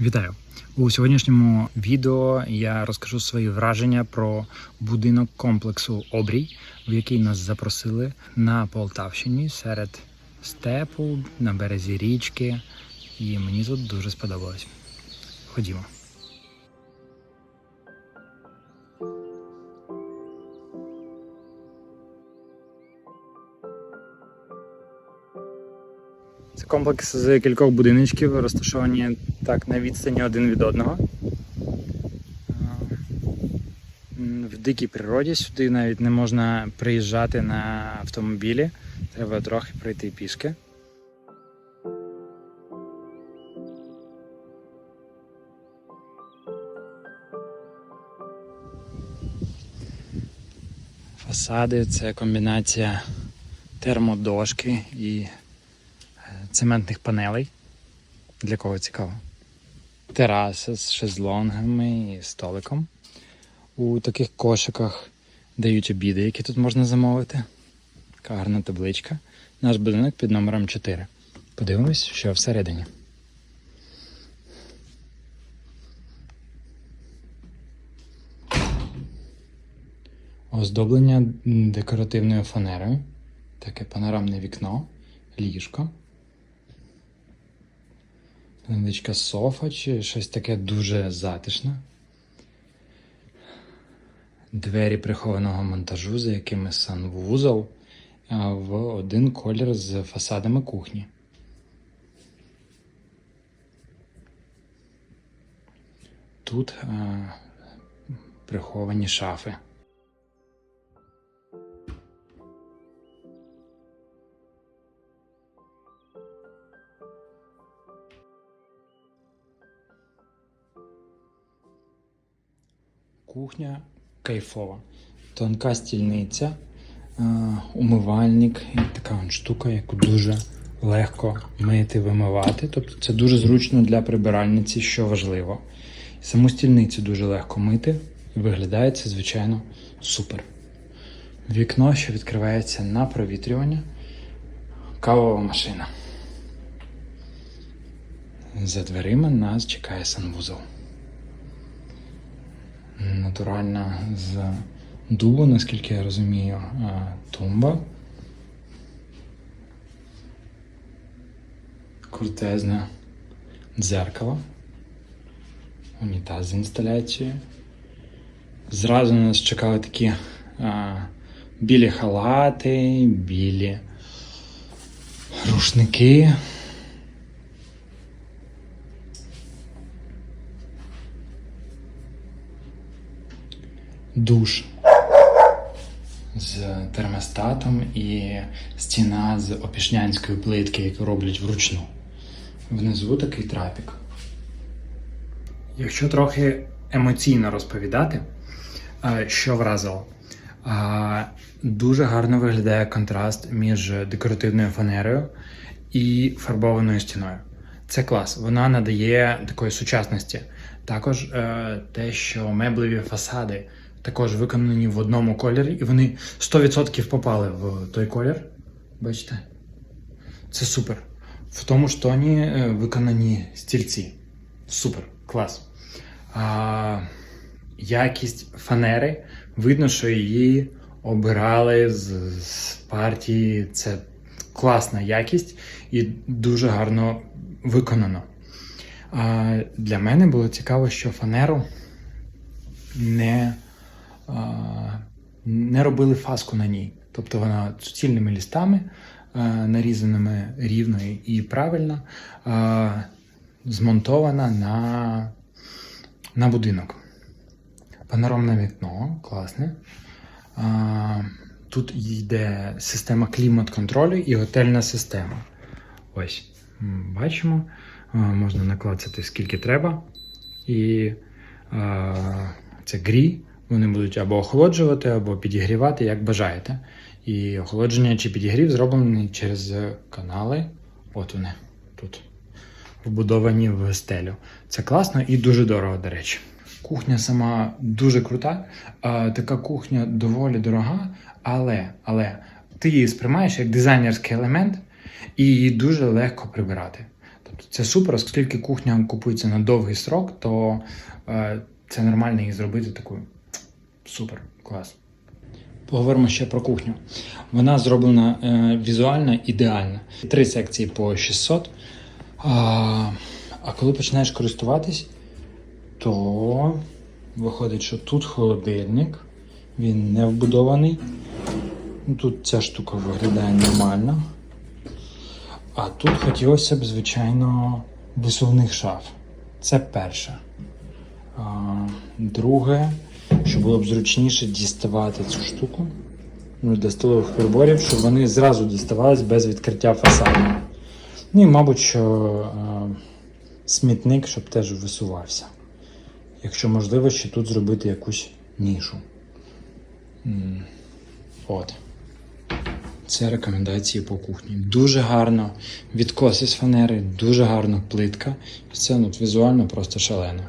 Вітаю! У сьогоднішньому відео я розкажу свої враження про будинок комплексу Обрій, в який нас запросили на Полтавщині серед степу на березі річки. І мені тут дуже сподобалось. Ходімо. Це комплекс з кількох будиночків, розташовані так на відстані один від одного. В дикій природі сюди навіть не можна приїжджати на автомобілі, треба трохи пройти пішки. Фасади це комбінація термодошки і е, цементних панелей. Для кого цікаво. Тераса з шезлонгами і столиком. У таких кошиках дають обіди, які тут можна замовити. Така гарна табличка. Наш будинок під номером 4. Подивимось, що всередині. Оздоблення декоративною фанерою. Таке панорамне вікно, ліжко. Невеличка софа чи щось таке дуже затишне. Двері прихованого монтажу, за якими санвузол в один колір з фасадами кухні. Тут а, приховані шафи. Кухня кайфова. Тонка стільниця, е, умивальник і така штука, яку дуже легко мити, вимивати. Тобто це дуже зручно для прибиральниці, що важливо. Саму стільницю дуже легко мити і виглядає це, звичайно, супер. Вікно, що відкривається на провітрювання, кавова машина. За дверима нас чекає санвузол натуральна з дубу, наскільки я розумію, тумба. Крутезне дзеркало. Унітаз з інсталяцією. Зразу на нас чекали такі а, білі халати, білі рушники. Душ з термостатом і стіна з опішнянської плитки, яку роблять вручну. Внизу такий трапік. Якщо трохи емоційно розповідати, е, що вразило, дуже гарно виглядає контраст між декоративною фанерою і фарбованою стіною. Це клас, вона надає такої сучасності. Також е, те, що меблеві фасади також виконані в одному кольорі, і вони 100% попали в той колір. Бачите? Це супер. В тому ж тоні е, виконані стільці. Супер, клас. А, якість фанери. Видно, що її обирали з, з партії. Це класна якість і дуже гарно виконано. А, для мене було цікаво, що фанеру не не робили фаску на ній. Тобто вона суцільними лістами, нарізаними рівно і правильно, змонтована на, на будинок. Панорамне вікно, класне. Тут йде система клімат-контролю і готельна система. Ось, бачимо, можна наклацати скільки треба. І це грі. Вони будуть або охолоджувати, або підігрівати, як бажаєте. І охолодження чи підігрів зроблені через канали. От вони тут вбудовані в стелю. Це класно і дуже дорого, до речі. Кухня сама дуже крута. Така кухня доволі дорога, але, але ти її сприймаєш як дизайнерський елемент, і її дуже легко прибирати. Тобто це супер, оскільки кухня купується на довгий срок, то е, це нормально її зробити такою. Супер, клас. Поговоримо ще про кухню. Вона зроблена е, візуально ідеально. Три секції по 600. А, а коли починаєш користуватись, то виходить, що тут холодильник, він не вбудований. Ну, Тут ця штука виглядає нормально. А тут хотілося б, звичайно, висувних шаф. Це перше. А, друге, було б зручніше діставати цю штуку ну, для столових приборів, щоб вони зразу діставались без відкриття фасаду. Ну і, мабуть, що е, смітник, щоб теж висувався. Якщо можливо, ще тут зробити якусь нішу. От. Це рекомендації по кухні. Дуже гарно відкос із фанери, дуже гарна плитка. Це ну, візуально просто шалено.